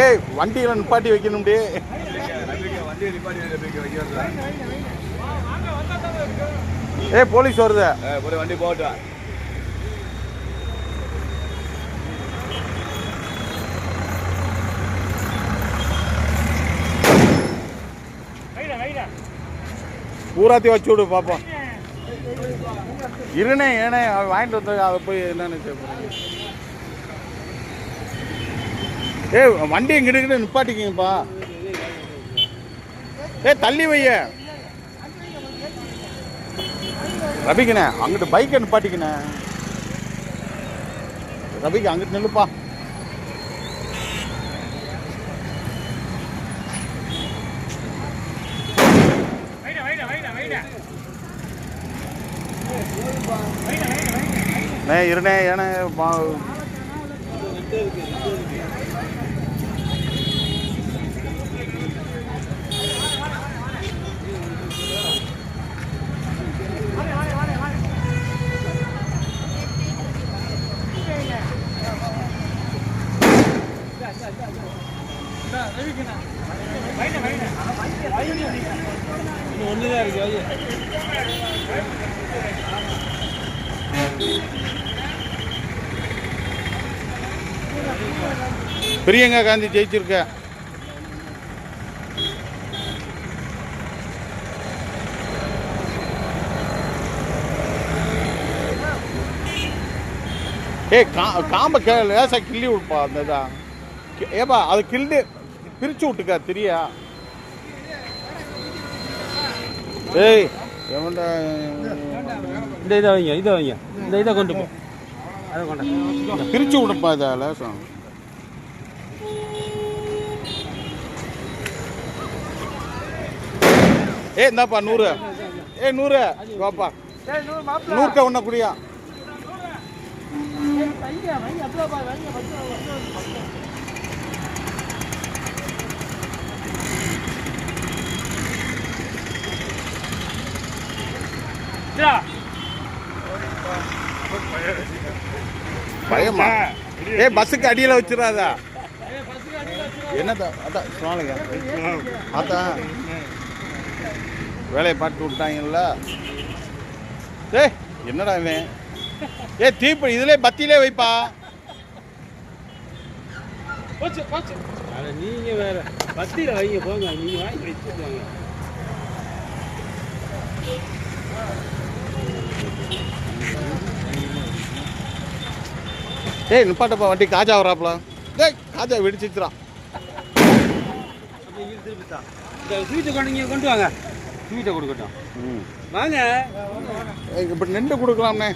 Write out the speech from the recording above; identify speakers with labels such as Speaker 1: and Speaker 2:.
Speaker 1: ஏய் வண்டியில நிப்பாட்டி வைக்கணும் ஏய் போலீஸ் வருது.
Speaker 2: வண்டி போட்டு
Speaker 1: பூராத்தி வச்சு விடு பாப்போம். இருனே ஏனே அவன் வாங்கிட்டு வந்து அதை போய் என்னன்னு ஏ ஏய் வண்டி இங்கிட்டு நிப்பாட்டிக்கிங்கப்பா. ஏய் தள்ளி வைய. ரபிக்கண்ணே அங்கிட்டு பைக்கை நிப்பாட்டிக்கண்ணே ரபிக்கு அங்கிட்டு நில்லுப்பா. நே இருனே ஏனே
Speaker 3: இருக்கு
Speaker 1: பிரியங்கா காந்தி ஜெயிச்சிருக்க. ஏய் கா காம்ப கே லேசாக கிள்ளி விடுப்பா அந்த இதான் ஏப்பா அது கிள்ளி பிரிச்சு விட்டுக்கா தெரியா? ஏய் எவன்டா
Speaker 3: இந்த இதை வைங்க இதை வைங்க. இந்த இதை கொண்டு போ. அதை கொண்டு
Speaker 1: பிரிச்சு விடுப்பா இதை லேசம் ஏய் இந்தாப்பா நூறு. ஏய் நூறு. வாப்பா. நூறுக்க குடியா. பயமா? ஏய் பஸ்ஸுக்கு அடியில் வச்சிடாதா? என்னதா? அதான் சொன்னாலுங்க அதான் வேலையை பார்த்து விட்டாங்கல்ல? ஏய் என்னடா இவன்? ஏ தீப்பி இதுல பத்தியிலே வைப்பா.
Speaker 3: நீங்க வேற. பத்தியில வைங்க போங்க. நீங்க வாங்கி வச்சுட்டு
Speaker 1: ஏய் நிப்பாட்டப்பா வண்டி காஜா வராப்ல. டேய் காஜா வெடிச்சிச்சுறான்
Speaker 3: ஸ்வீட்டை கொண்டு கொண்டு வாங்க. ஸ்வீட்டை கொடுக்கட்டும்.
Speaker 1: ம்.
Speaker 3: வாங்க.
Speaker 1: இப்படி நின்று கொடுக்கலாம்னே.